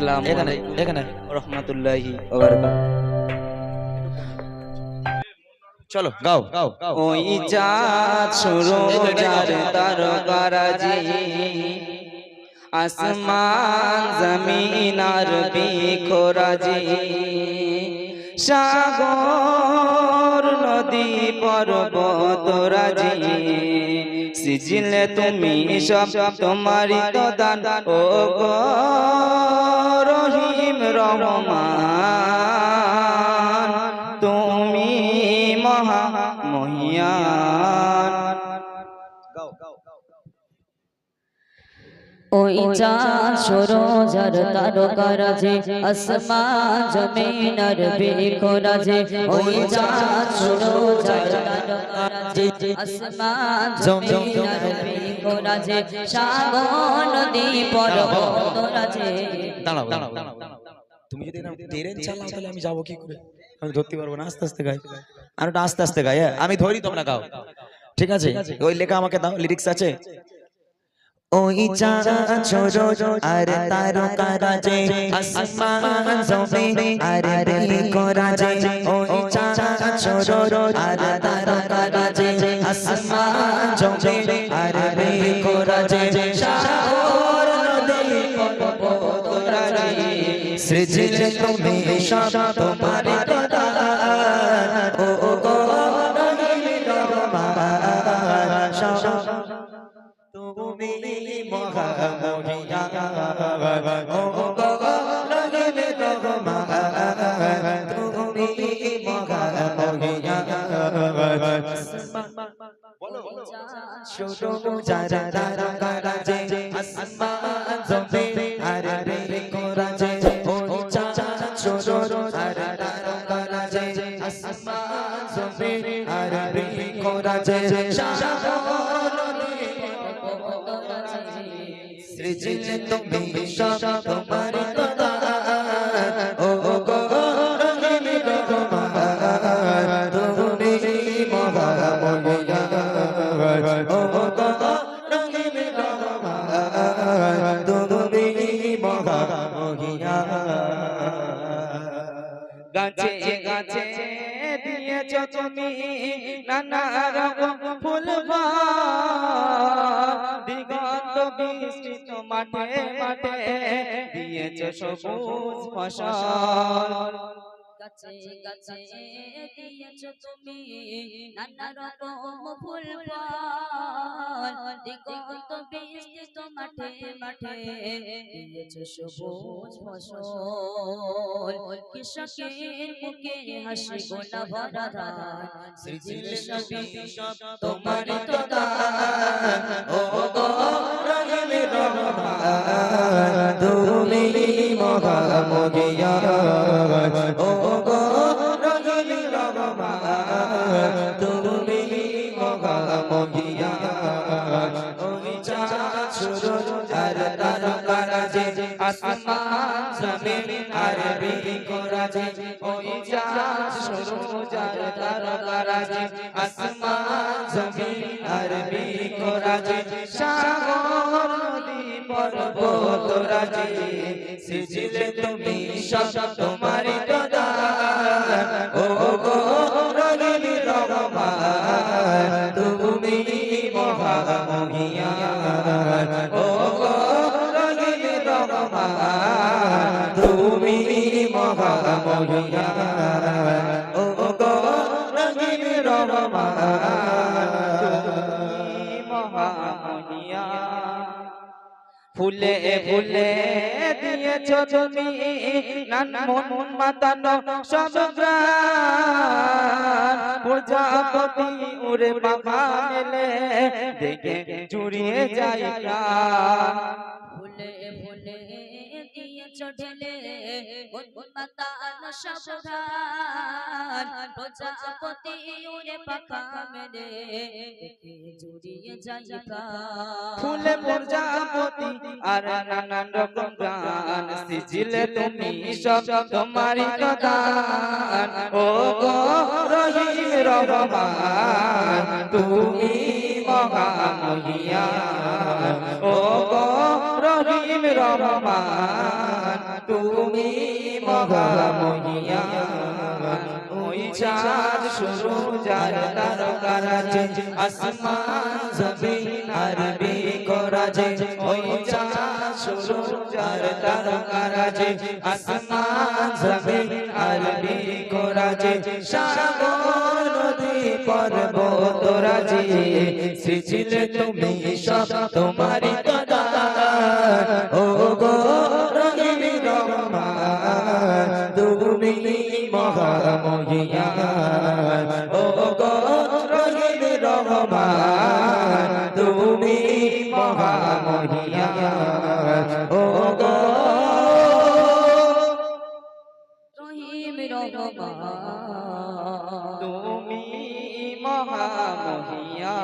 আসসালামু এখানে এখানে রহমতুল্লাহি চলো গাও গাও ওই চাঁদ সূরজার তারকারাজি আসমান জমিন আর বিখরাজি সাগর নদী পর্বত রাজি সিজিলে তুমি সব তোমারই তো দান ও গো রহমান। তুমি মহা মহিয়ান ওই চাঁদ সরোজার তারকারাজে আসমান জমিন আর বেখরাজে ওই চাঁদ সরোজার তারকারাজে আসমান জমিন আর বেখরাজে সাগর নদী পর্বত রাজে দাঁড়াও দাঁড়াও। তুমি যদি এরকম ট্রেন চালাও তাহলে আমি যাব কি করে? আমি ধরতে পারব না আস্তে আস্তে গাই। আর ওটা আস্তে আস্তে গাই হ্যাঁ আমি ধরি তোমরা গাও। ঠিক আছে? ওই লেখা আমাকে দাও লিরিক্স আছে? ওই চাঁদ ছোট আর আসমান ওই চাঁদ আসমান সাগর সৃজিলে তুমি সব তোমার দান ও গো তুমি মহামহিয়া। ও গো রহিম রহমান তুমি মহা মহিয়া মহামহিয়া শুরু যারা তারা কারাজে আসমান জমিন আর রে কোরাজে ও সাগর সৃজিলে তুমি সব তোমার দান ও গো তুমি মহামহিয়া ও গাছে দিয়েছ তুমি নানা রকম ফুল দিগন্ত বিস্তৃত মাঠে মাঠে দিয়েছ সবুজ ফসল। গাছে গাছে দিয়েছ তুমি নানা রকম ফল দিগন্ত বিস্তৃত মাঠে মাঠে দিয়েছ সবুজ ফসল। কৃষকের মুখে হাসি গোলা ভরা ধান সৃজিলে সবই সব তোমার তো দান ও গো রহিম রহমান, তুমি মহামহিয়া ও গো রহিম রহমান। আসমান জমিন আর বিকরাজে ওই চাঁদ সূরজার তারকারাজে আসমান, জমিন আর বিকরাজে সাগর, নদী, পর্বত, রাজে। সিজিলে তুমি সব তোমারই তো ও গো রহিম রহমান তুমি ফুলে ফুলে দিয়েছ তুমি নান মন মাতানো সব গ্রাম প্রজাপতি বাবা মেলে দেখে জুড়িয়ে যায় ফুলে ফুলে দিয়েছ ফুলে প্রজাপতি আর নানান রকম গান সিজিলে তুমি সব তোমারই দান ও রহিম রহমান, তুমি ও রহিম রহমান, তুমি মহামহিয়ান ওই চাঁদ শুরু যার তারকারাজে আসমান জমিন আরবি করাজে। ওই চাঁদ শুরু করাজে। তুমি সব তোমারি দাদা ও গো মহামহিয়ান ও গো রহিম রহমান তুমি মহামহিয়ান ও গো রহিম। রহমান তুমি মহামহিয়ান